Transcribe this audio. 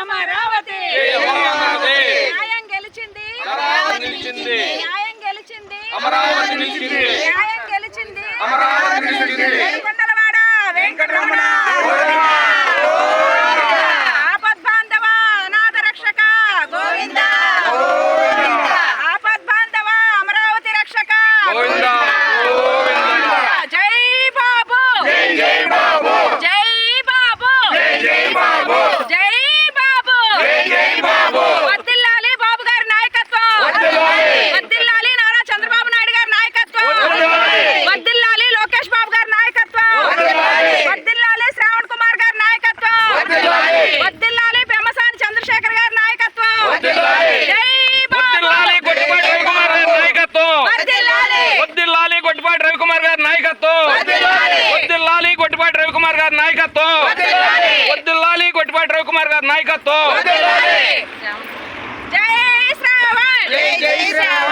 అమరావతి అమరావతి న్యాయం గెలిచింది. న్యాయం గెలిచింది. న్యాయం గెలిచింది. వెంకటరమణ కొట్టిపాటి రవికుమార్ గారి నాయకత్వం. వద్దుల్లాలి కొట్టిపాటి రవికుమార్ గారి నాయకత్వం. జై శ్రావణ్. జై శ్రావణ్.